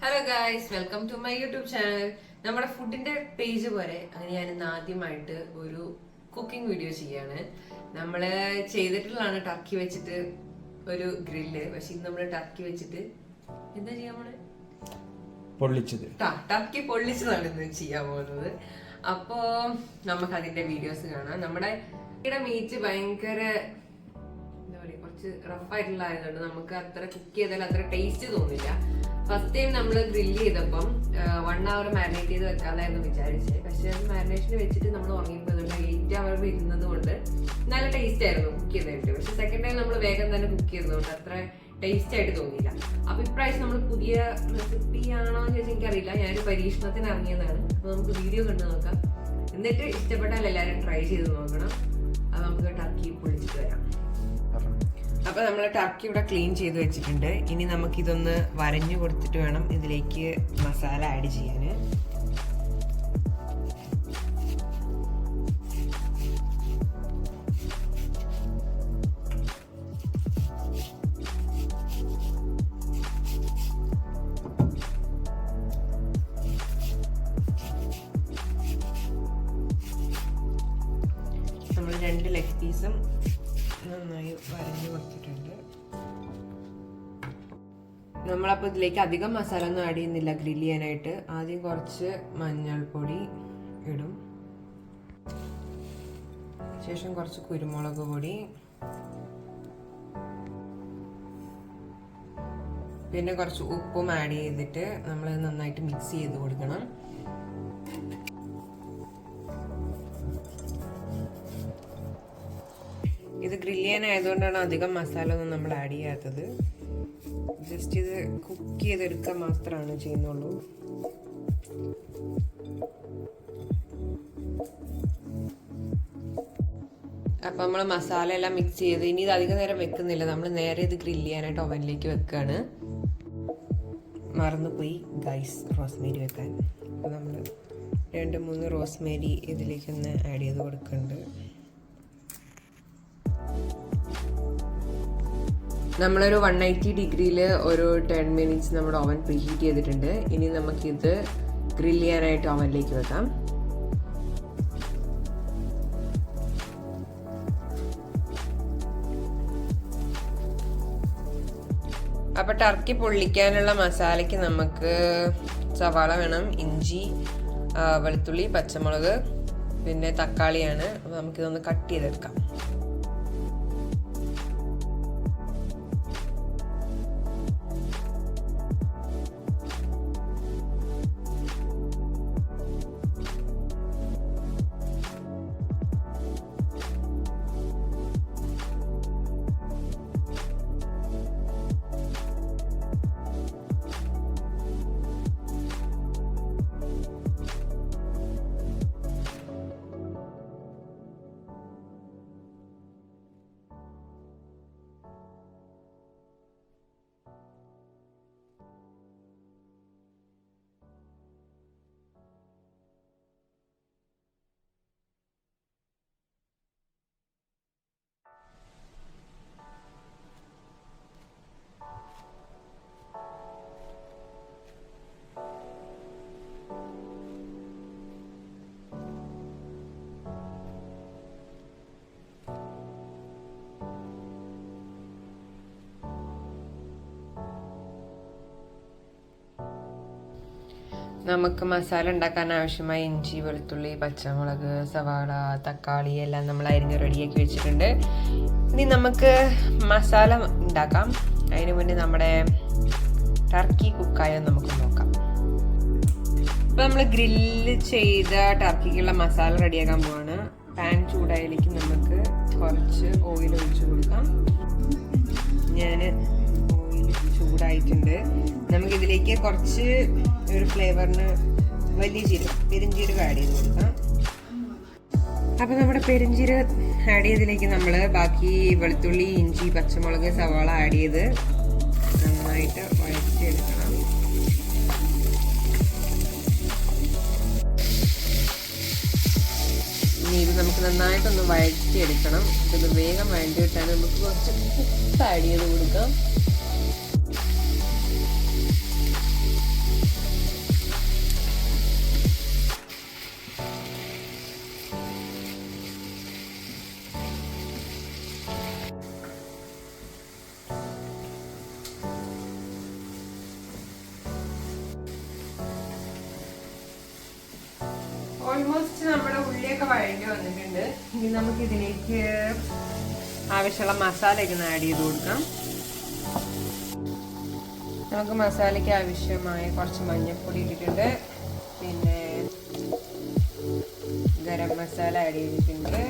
Hello guys welcome to my YouTube channel നമ്മുടെ ഫുഡിന്റെ page പോലെ അങ്ങനെ ഞാൻ ഇന്ന് ആദ്യമായിട്ട് ഒരു കുക്കിംഗ് വീഡിയോ ചെയ്യാണ്. നമ്മൾ ചെയ്തിട്ടുള്ളതാണ് ടർക്കി വെച്ചിട്ട് ഒരു ഗ്രില്ല് പക്ഷെ ഇന്ന് നമ്മൾ ടർക്കി വെച്ചിട്ട് എന്താ ചെയ്യാൻ പോണേ? പൊള്ളിച്ചത്. ടർക്കി പൊള്ളിച്ചതാണ് ഇന്ന് ചെയ്യാൻ പോകുന്നത്. അപ്പോ നമുക്ക് അതിന്റെ വീഡിയോസ് കാണാം. നമ്മുടെ ഇവിടെ മീറ്റ് ഭയങ്കര എന്താ പറയുക കുറച്ച് റഫ് ആയിട്ടുള്ള ആയതുകൊണ്ട് നമുക്ക് അത്ര കുക്ക് ചെയ്താൽ അത്ര ടേസ്റ്റ് തോന്നില്ല. ഫസ്റ്റ് ടൈം നമ്മൾ ഗ്രില്ല് ചെയ്തപ്പം വൺ അവർ മാരിനേറ്റ് ചെയ്ത് വെക്കാമെന്നായിരുന്നു വിചാരിച്ചത് പക്ഷെ അത് മാരിനേഷന് വെച്ചിട്ട് നമ്മൾ ഉറങ്ങിയപ്പോൾ എയ്റ്റ് അവർ ഇരുന്നത് കൊണ്ട് നല്ല ടേസ്റ്റ് ആയിരുന്നു കുക്ക് ചെയ്തിട്ട് പക്ഷെ സെക്കൻഡ് ടൈം നമ്മൾ വേഗം തന്നെ കുക്ക് ചെയ്തതുകൊണ്ട് അത്ര ടേസ്റ്റ് ആയിട്ട് തോന്നിയില്ല. അപ്പൊ ഇപ്രാവശ്യം നമ്മൾ പുതിയ റെസിപ്പി ആണോ എന്ന് ചോദിച്ചാൽ എനിക്കറിയില്ല. ഞാനൊരു പരീക്ഷണത്തിന് ഇറങ്ങിയതാണ്. അപ്പൊ നമുക്ക് വീഡിയോ കണ്ടു നോക്കാം. എന്നിട്ട് ഇഷ്ടപ്പെട്ടാൽ എല്ലാവരും ട്രൈ ചെയ്ത് നോക്കണം. അത് നമുക്ക് ടർക്കി പൊളിച്ചിട്ട് വരാം. അപ്പൊ നമ്മൾ ടർക്കി ഇവിടെ ക്ലീൻ ചെയ്ത് വെച്ചിട്ടുണ്ട്. ഇനി നമുക്ക് ഇതൊന്ന് വരഞ്ഞു കൊടുത്തിട്ട് വേണം ഇതിലേക്ക് മസാല ആഡ് ചെയ്യാന്. നമ്മൾ രണ്ട് ലെഗ് പീസും നമ്മളപ്പോൾ ഇതിലേക്ക് അധികം മസാല ഒന്നും ആഡ് ചെയ്യുന്നില്ല. ഗ്രില്ല് ചെയ്യാനായിട്ട്. ആദ്യം കുറച്ച് മഞ്ഞൾപ്പൊടി ഇടും. ശേഷം കുറച്ച് കുരുമുളക് പൊടി. പിന്നെ കുറച്ച് ഉപ്പും ആഡ് ചെയ്തിട്ട് നമ്മൾ നന്നായിട്ട് മിക്സ് ചെയ്ത് കൊടുക്കണം. ഇത് ഗ്രില്ല് ചെയ്യാനായതുകൊണ്ടാണ് അധികം മസാല ഒന്നും നമ്മൾ ആഡ് ചെയ്യാത്തത്. ജസ്റ്റ് ഇത് കുക്ക് ചെയ്തെടുക്കുക മാത്രമാണ് ചെയ്യുന്നുള്ളൂ. അപ്പം നമ്മൾ മസാല എല്ലാം മിക്സ് ചെയ്ത് ഇനി ഇത് അധികം നേരം വെക്കുന്നില്ല. നമ്മൾ നേരെ ഇത് ഗ്രില്ല് ചെയ്യാനായിട്ട് ഓവനിലേക്ക് വെക്കുകയാണ് മറന്നുപോയി ഗൈസ് റോസ്മേരി വെക്കാൻ. അപ്പോൾ നമ്മൾ രണ്ട് മൂന്ന് റോസ്മേരി ഇതിലേക്കൊന്ന് ആഡ് ചെയ്ത് കൊടുക്കുന്നുണ്ട് നമ്മളൊരു വൺ എയ്റ്റി ഡിഗ്രിയിൽ ഒരു ടെൻ മിനിറ്റ്സ് നമ്മുടെ ഓവൻ പ്രീ ഹീറ്റ് ചെയ്തിട്ടുണ്ട്. ഇനി നമുക്കിത് ഗ്രിൽ ചെയ്യാനായിട്ട് ഓവനിലേക്ക് വെക്കാം. അപ്പൊ ടർക്കി പൊള്ളിക്കാനുള്ള മസാലയ്ക്ക് നമുക്ക് സവാള വേണം ഇഞ്ചി വെളുത്തുള്ളി പച്ചമുളക് പിന്നെ തക്കാളിയാണ്. അപ്പൊ നമുക്കിതൊന്ന് കട്ട് ചെയ്തെടുക്കാം. നമുക്ക് മസാല ഉണ്ടാക്കാൻ ആവശ്യമായ ഇഞ്ചി വെളുത്തുള്ളി പച്ചമുളക് സവാള തക്കാളി എല്ലാം നമ്മൾ അരിഞ്ഞ് റെഡിയാക്കി വെച്ചിട്ടുണ്ട്. ഇനി നമുക്ക് മസാല ഉണ്ടാക്കാം. അതിന് മുന്നേ നമ്മുടെ ടർക്കി കുക്കായോ നമുക്ക് നോക്കാം. ഇപ്പം നമ്മൾ ഗ്രില്ല് ചെയ്ത ടർക്കിക്കുള്ള മസാല റെഡിയാക്കാൻ പോവാണ്. പാൻ ചൂടായതിലേക്ക് നമുക്ക് കുറച്ച് ഓയിൽ ഒഴിച്ചു കൊടുക്കാം. ഞാൻ ഓയിൽ ചൂടായിട്ടുണ്ട്. നമുക്കിതിലേക്ക് കുറച്ച് ഒരു ഫ്ലേവറിന് വലിയ ജീരകം പെരുംജീരകം ആഡ് ചെയ്ത് കൊടുക്കാം അപ്പൊ നമ്മുടെ പെരുംജീരകം ആഡ് ചെയ്തതിലേക്ക് നമ്മൾ ബാക്കി വെളുത്തുള്ളി ഇഞ്ചി പച്ചമുളക് സവാള ആഡ് ചെയ്ത് നന്നായിട്ട് വഴറ്റിയെടുക്കണം. ഇനി ഇത് നമുക്ക് നന്നായിട്ടൊന്ന് വഴറ്റിയെടുക്കണം. ഇത് വേഗം വഴറ്റി വിട്ടാൽ നമുക്ക് കുറച്ച് ഉപ്പ് ആഡ് ചെയ്ത് കൊടുക്കാം. ഓൾമോസ്റ്റ് നമ്മുടെ ഉള്ളിയൊക്കെ വഴണ്ടി വന്നിട്ടുണ്ട്. ഇനി നമുക്ക് ഇതിലേക്ക് ആവശ്യമുള്ള മസാലയൊക്കെ ആഡ് ചെയ്ത് കൊടുക്കാം. നമുക്ക് മസാലയ്ക്ക് ആവശ്യമായ കുറച്ച് മഞ്ഞൾപ്പൊടി ഇട്ടിട്ടുണ്ട്. പിന്നെ ഗരം മസാല ആഡ് ചെയ്തിട്ടുണ്ട്.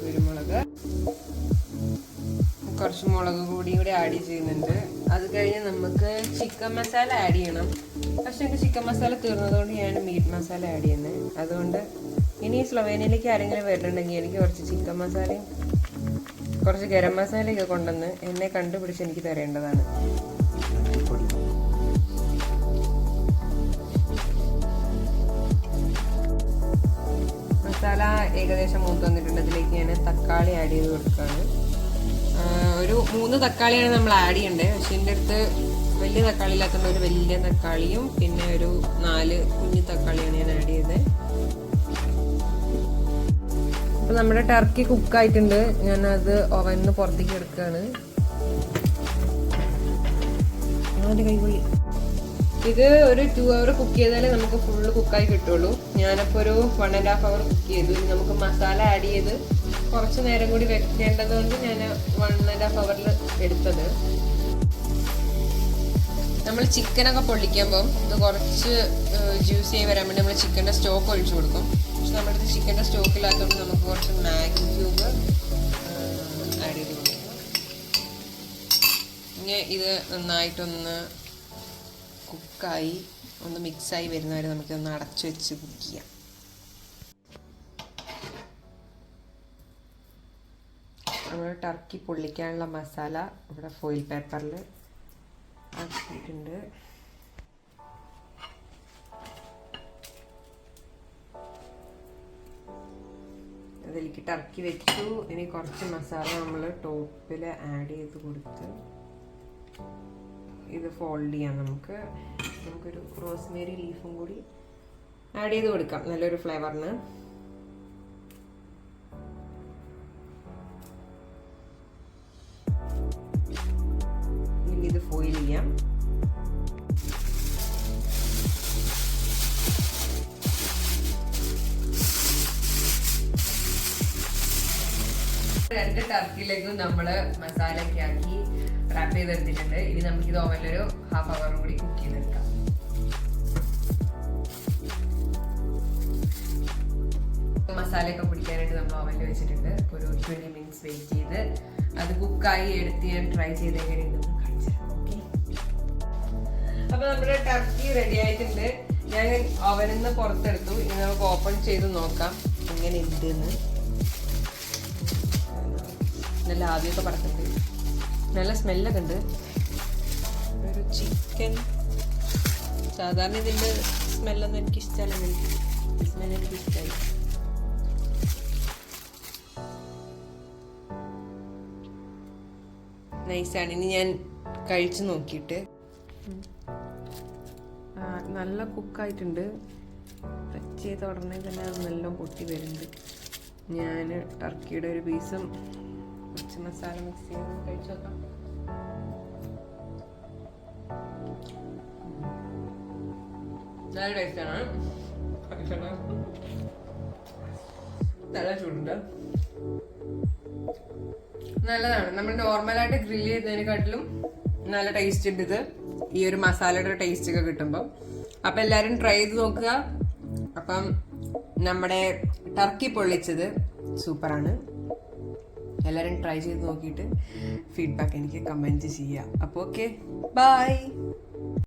കുരുമുളക്. കുറച്ച് മുളക് കൂടി കൂടി ആഡ് ചെയ്യുന്നുണ്ട്. അത് കഴിഞ്ഞ് നമുക്ക് ചിക്കൻ മസാല ആഡ് ചെയ്യണം. പക്ഷെ എനിക്ക് ചിക്കൻ മസാല തീർന്നതുകൊണ്ട് ഞാൻ മീറ്റ് മസാല ആഡ് ചെയ്യുന്നത് അതുകൊണ്ട് ഇനി സ്ലൊവേനിയയിലേക്ക് ആരെങ്കിലും വരുന്നുണ്ടെങ്കിൽ എനിക്ക് കുറച്ച് ചിക്കൻ മസാലയും കുറച്ച് ഗരം മസാലയൊക്കെ കൊണ്ടുവന്ന് എന്നെ കണ്ടുപിടിച്ച് എനിക്ക് തരേണ്ടതാണ്. മസാല ഏകദേശം മൂത്ത് വന്നിട്ടുണ്ട്. അതിലേക്ക് ഞാൻ തക്കാളി ആഡ് ചെയ്ത് കൊടുക്കുകയാണ്. ഒരു മൂന്ന് തക്കാളിയാണ് നമ്മൾ ആഡ് ചെയ്യേണ്ടത് പക്ഷെ എന്റെ അടുത്ത് വലിയ തക്കാളി ഇല്ലാത്തതുകൊണ്ട് ഒരു വലിയ തക്കാളിയും പിന്നെ ഒരു നാല് കുഞ്ഞു തക്കാളിയാണ് ഞാൻ ആഡ് ചെയ്തത് അപ്പം നമ്മുടെ ടർക്കി കുക്കായിട്ടുണ്ട് ഞാനത് ഓവനിൽ നിന്ന് പുറത്തേക്ക് എടുക്കുകയാണ് കൈകൊള്ളി ഇത് ഒരു ടു അവർ കുക്ക് ചെയ്താലേ നമുക്ക് ഫുള്ള് കുക്കായി കിട്ടുള്ളൂ. ഞാനപ്പോൾ ഒരു one and half hour cook ചെയ്തു. നമുക്ക് മസാല ആഡ് ചെയ്ത് കുറച്ച് നേരം കൂടി വെക്കേണ്ടത് കൊണ്ട് ഞാൻ വൺ ആൻഡ് ഹാഫ് അവറിൽ എടുത്തത്. നമ്മൾ ചിക്കനൊക്കെ പൊള്ളിക്കുമ്പോൾ ഇത് കുറച്ച് ജ്യൂസി ആയി വരാൻ വേണ്ടി നമ്മൾ ചിക്കന്റെ സ്റ്റോക്ക് ഒഴിച്ചു കൊടുക്കും. പക്ഷെ നമ്മുടെ അടുത്ത് ചിക്കന്റെ സ്റ്റോക്ക് ഇല്ലാത്തതുകൊണ്ട് നമുക്ക് കുറച്ച് മാഗി ക്യൂബ് ആഡ് ചെയ്ത് കൊടുക്കും. ഇനി ഇത് നന്നായിട്ടൊന്ന് കുക്കായി ഒന്ന് മിക്സായി വരുന്നവരെ നമുക്കൊന്ന് അടച്ചു വെച്ച് കുക്ക് ചെയ്യാം. നമ്മൾ ടർക്കി പൊള്ളിക്കാനുള്ള മസാല ഇവിടെ ഫോയിൽ പേപ്പറിൽ ആക്കിയിട്ടുണ്ട്. അതിലേക്ക് ടർക്കി വെച്ചു. ഇനി കുറച്ച് മസാല നമ്മൾ ടോപ്പിൽ ആഡ് ചെയ്ത് കൊടുത്ത് ഇത് ഫോൾഡ് ചെയ്യാം നമുക്ക്. നമുക്കൊരു റോസ്മേരി ലീഫും കൂടി ആഡ് ചെയ്ത് കൊടുക്കാം. നല്ലൊരു ഫ്ലേവറിന് ഫോയിൽ ചെയ്യാം രണ്ട് ടർക്കിലേക്കും നമ്മൾ മസാല ഒക്കെ ആക്കി റാപ്പ് ചെയ്തെടുത്തിട്ടുണ്ട്. ഇനി നമുക്ക് ഇത് ഓവനിലൊരു ഹാഫ് അവർ കൂടി കുക്ക് ചെയ്തെടുക്കാം. മസാലയൊക്കെ പിടിക്കാനായിട്ട് നമ്മൾ ഓവനിൽ വെച്ചിട്ടുണ്ട്. ഒരു ട്വന്റി മിനിറ്റ്സ് വെയിറ്റ് ചെയ്ത്. അത് കുക്കായി എടുത്ത് ഞാൻ ട്രൈ ചെയ്ത് അപ്പൊ നമ്മുടെ ടർക്കി റെഡി ആയിട്ടുണ്ട്. ഞാൻ അവനിൽ നിന്ന് പുറത്തെടുത്തു. ഇനി നമുക്ക് ഓപ്പൺ ചെയ്ത് നോക്കാം. എങ്ങനെ ഉണ്ട് നല്ല ആദ്യമൊക്കെ പറക്കുന്നുണ്ട് നല്ല സ്മെല്ലൊക്കെ ഉണ്ട് ഒരു ചിക്കൻ സാധാരണ ഇതിന്റെ സ്മെല്ലൊന്നും എനിക്ക് ഇഷ്ടമല്ല. സ്മെൽ എനിക്ക് ഇഷ്ടമായി നൈസാണ് ഇനി ഞാൻ കഴിച്ചു നോക്കിയിട്ട്. നല്ല കുക്കായിട്ടുണ്ട്. ടച്ച് ചെയ്ത ഉടനെ തന്നെ അത് നല്ല പൊട്ടി വരുന്നുണ്ട്. ഞാൻ ടർക്കിയുടെ ഒരു പീസും കുറച്ച് മസാല മിക്സ് ചെയ്ത് കഴിച്ചു നോക്കാം. നല്ല ടേസ്റ്റാണ് നല്ല ചൂടുണ്ട്. നല്ലതാണ്. നമ്മൾ നോർമലായിട്ട് ഗ്രില്ല് ചെയ്തതിനെക്കാട്ടിലും നല്ല ടേസ്റ്റ് ഉണ്ട് ഇത്. ഈ ഒരു മസാലയുടെ ടേസ്റ്റ് ഒക്കെ കിട്ടുമ്പോൾ അപ്പം എല്ലാവരും ട്രൈ ചെയ്ത് നോക്കുക. അപ്പം നമ്മുടെ ടർക്കി പൊള്ളിച്ചത് സൂപ്പറാണ്. എല്ലാവരും ട്രൈ ചെയ്ത് നോക്കിയിട്ട് ഫീഡ്ബാക്ക് എനിക്ക് കമന്റ് ചെയ്യുക അപ്പോൾ ഓക്കെ ബൈ